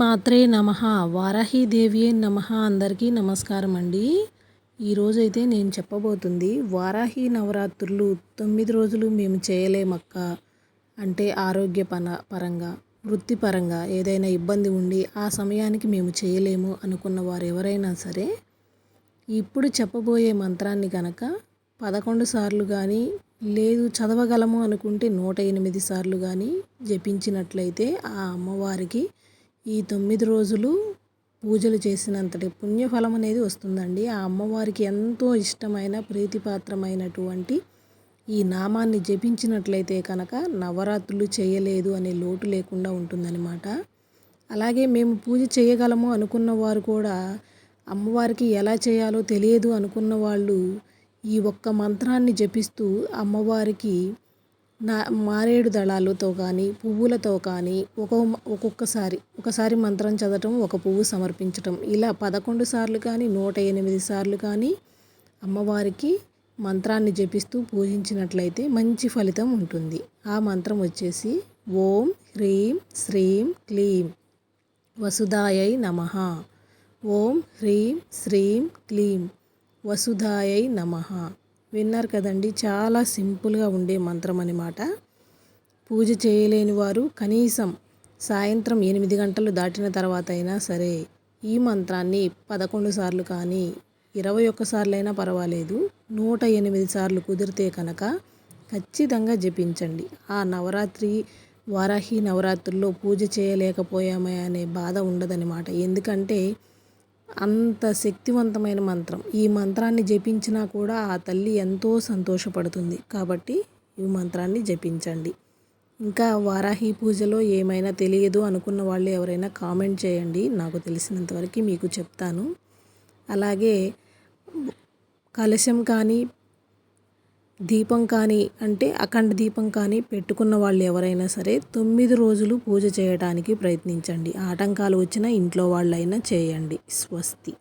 మాత్రే నమ. వారాహీదేవియే నమ. అందరికీ నమస్కారం అండి. ఈరోజైతే నేను చెప్పబోతుంది వారాహి నవరాత్రులు తొమ్మిది రోజులు మేము చేయలేమక్క. అంటే ఆరోగ్య పన పరంగా వృత్తిపరంగా ఏదైనా ఇబ్బంది ఉండి ఆ సమయానికి మేము చేయలేము అనుకున్న వారు ఎవరైనా సరే ఇప్పుడు చెప్పబోయే మంత్రాన్ని కనుక పదకొండు సార్లు కానీ లేదు చదవగలము అనుకుంటే నూట ఎనిమిది సార్లు కానీ జపించినట్లయితే ఆ అమ్మవారికి ఈ తొమ్మిది రోజులు పూజలు చేసినంతటి పుణ్యఫలం అనేది వస్తుందండి. ఆ అమ్మవారికి ఎంతో ఇష్టమైన ప్రీతిపాత్రమైనటువంటి ఈ నామాన్ని జపించినట్లయితే కనుక నవరాత్రులు చేయలేదు అనే లోటు లేకుండా ఉంటుందన్నమాట. అలాగే మేము పూజ చేయగలము అనుకున్న వారు కూడా అమ్మవారికి ఎలా చేయాలో తెలియదు అనుకున్న వాళ్ళు ఈ ఒక్క మంత్రాన్ని జపిస్తూ అమ్మవారికి నా మారేడు దళాలతో కానీ పువ్వులతో కానీ ఒక ఒక్కొక్కసారి ఒకసారి మంత్రం చదవటం ఒక పువ్వు సమర్పించటం. ఇలా పదకొండు సార్లు కానీ నూట ఎనిమిది సార్లు కానీ అమ్మవారికి మంత్రాన్ని జపిస్తూ పూజించినట్లయితే మంచి ఫలితం ఉంటుంది. ఆ మంత్రం వచ్చేసి ఓం హ్రీం శ్రీం క్లీం వసుధాయై నమ. ఓం హ్రీం శ్రీం క్లీం వసుధాయై నమ. విన్నారు కదండి. చాలా సింపుల్గా ఉండే మంత్రం అనమాట పూజ చేయలేని వారు కనీసం సాయంత్రం ఎనిమిది గంటలు దాటిన తర్వాత అయినా సరే ఈ మంత్రాన్ని పదకొండు సార్లు కానీ ఇరవై ఒక్కసార్లైనా పర్వాలేదు. నూట ఎనిమిది సార్లు కుదిరితే కనుక ఖచ్చితంగా జపించండి. ఆ నవరాత్రి వారాహి నవరాత్రుల్లో పూజ చేయలేకపోయామే అనే బాధ ఉండదన్నమాట. ఎందుకంటే అంత శక్తివంతమైన మంత్రం. ఈ మంత్రాన్ని జపించినా కూడా ఆ తల్లి ఎంతో సంతోషపడుతుంది. కాబట్టి ఈ మంత్రాన్ని జపించండి. ఇంకా వారాహి పూజలో ఏమైనా తెలియదు అనుకున్న వాళ్ళు ఎవరైనా కామెంట్ చేయండి. నాకు తెలిసినంతవరకు మీకు చెప్తాను. అలాగే కలశం కానీ దీపం కానీ అంటే అఖండ దీపం కానీ పెట్టుకున్న వాళ్ళు ఎవరైనా సరే తొమ్మిది రోజులు పూజ చేయడానికి ప్రయత్నించండి. ఆటంకాలు వచ్చినా ఇంట్లో వాళ్ళైనా చేయండి. స్వస్తి.